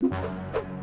you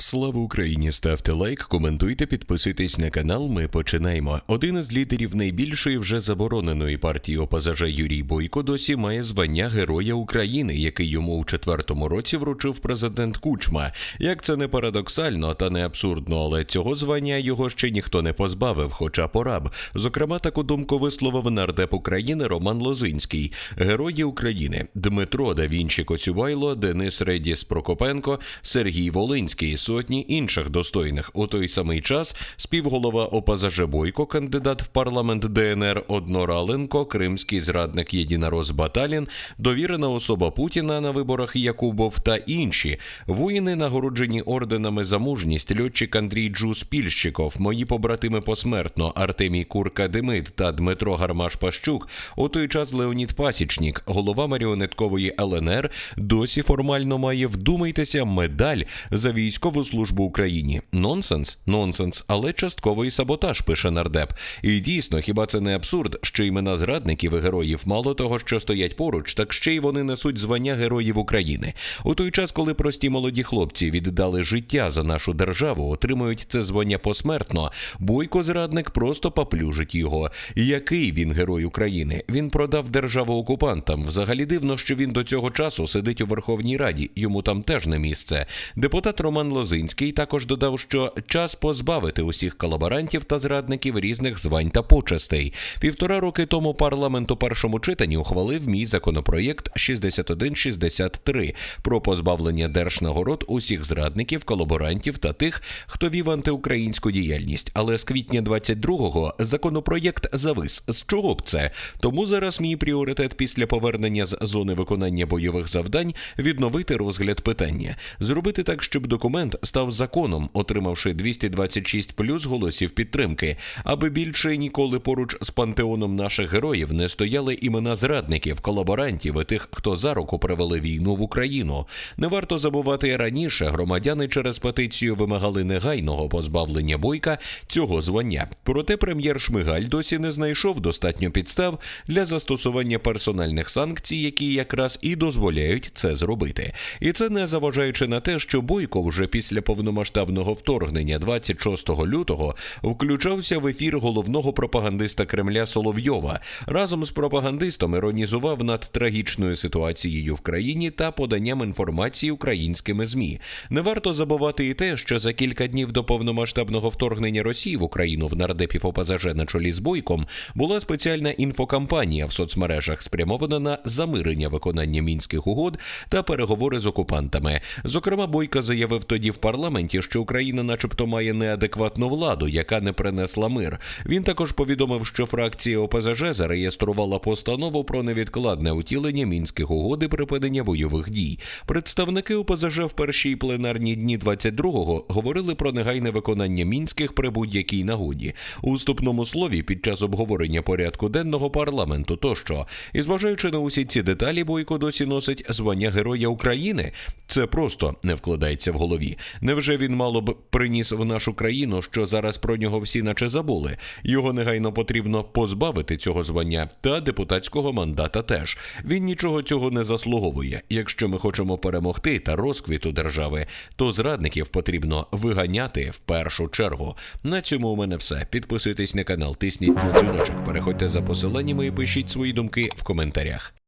Слава Україні! Ставте лайк, коментуйте, підписуйтесь на канал. Ми починаємо. Один із лідерів найбільшої вже забороненої партії ОПЗЖ Юрій Бойко досі має звання Героя України, який йому у четвертому році вручив президент Кучма. Як це не парадоксально та не абсурдно, але цього звання його ще ніхто не позбавив, хоча пора б. Зокрема, таку думку висловив нардеп України Роман Лозинський, Герої України Дмитро Давінчі Коцюбайло, Денис Редіс Прокопенко, Сергій Волинський, сотні інших достойних. У той самий час співголова ОПЗЖ Бойко, кандидат в парламент ДНР Однораленко, кримський зрадник Єдинорос Баталін, довірена особа Путіна на виборах Якубов та інші воїни, нагороджені орденами за мужність, льотчик Андрій Джус Пільщиков, мої побратими посмертно Артемій Курка Демид та Дмитро Гармаш Пащук. У той час Леонід Пасічнік, голова маріонеткової ЛНР, досі формально має вдумайтеся медаль за військову службу Україні. Нонсенс, нонсенс, але частковий саботаж, пише нардеп. І дійсно, хіба це не абсурд, що імена зрадників і героїв мало того, що стоять поруч, так ще й вони несуть звання героїв України. У той час, коли прості молоді хлопці віддали життя за нашу державу, отримують це звання посмертно. Бойко зрадник просто поплюжить його. Який він герой України? Він продав державу окупантам. Взагалі дивно, що він до цього часу сидить у Верховній Раді. Йому там теж не місце. Депутат Роман Лозинський також додав, що час позбавити усіх колаборантів та зрадників різних звань та почестей. Півтора роки тому парламент у першому читанні ухвалив мій законопроєкт 6163 про позбавлення держнагород усіх зрадників, колаборантів та тих, хто вів антиукраїнську діяльність. Але з квітня 22-го законопроєкт завис. З чого б це? Тому зараз мій пріоритет після повернення з зони виконання бойових завдань відновити розгляд питання, зробити так, щоб документ став законом, отримавши 226 плюс голосів підтримки, аби більше ніколи поруч з пантеоном наших героїв не стояли імена зрадників, колаборантів і тих, хто за руку привели війну в Україну. Не варто забувати раніше. Громадяни через петицію вимагали негайного позбавлення бойка цього звання. Проте прем'єр Шмигаль досі не знайшов достатньо підстав для застосування персональних санкцій, які якраз і дозволяють це зробити. І це не заважаючи на те, що Бойко вже після повномасштабного вторгнення 26 лютого включався в ефір головного пропагандиста Кремля Соловйова. Разом з пропагандистом іронізував над трагічною ситуацією в країні та поданням інформації українськими змі. Не варто забувати і те, що за кілька днів до повномасштабного вторгнення Росії в Україну в нардепів ОПЗЖ на чолі з Бойком була спеціальна інфокампанія в соцмережах, спрямована на замирення виконання мінських угод та переговори з окупантами. Зокрема, Бойко заявив тоді в парламенті, що Україна, начебто, має неадекватну владу, яка не принесла мир. Він також повідомив, що фракція ОПЗЖ зареєструвала постанову про невідкладне утілення мінських угод і припинення бойових дій. Представники ОПЗЖ в першій пленарні дні 22-го говорили про негайне виконання мінських при будь-якій нагоді. У вступному слові під час обговорення порядку денного парламенту тощо. І зважаючи на усі ці деталі, Бойко досі носить звання Героя України. Це просто не вкладається в голові. Невже він мало б приніс в нашу країну, що зараз про нього всі наче забули? Його негайно потрібно позбавити цього звання та депутатського мандата теж. Він нічого цього не заслуговує. Якщо ми хочемо перемогти та розквіту держави, то зрадників потрібно виганяти в першу чергу. На цьому у мене все. Підписуйтесь на канал, тисніть на дзвіночок, переходьте за посиланнями і пишіть свої думки в коментарях.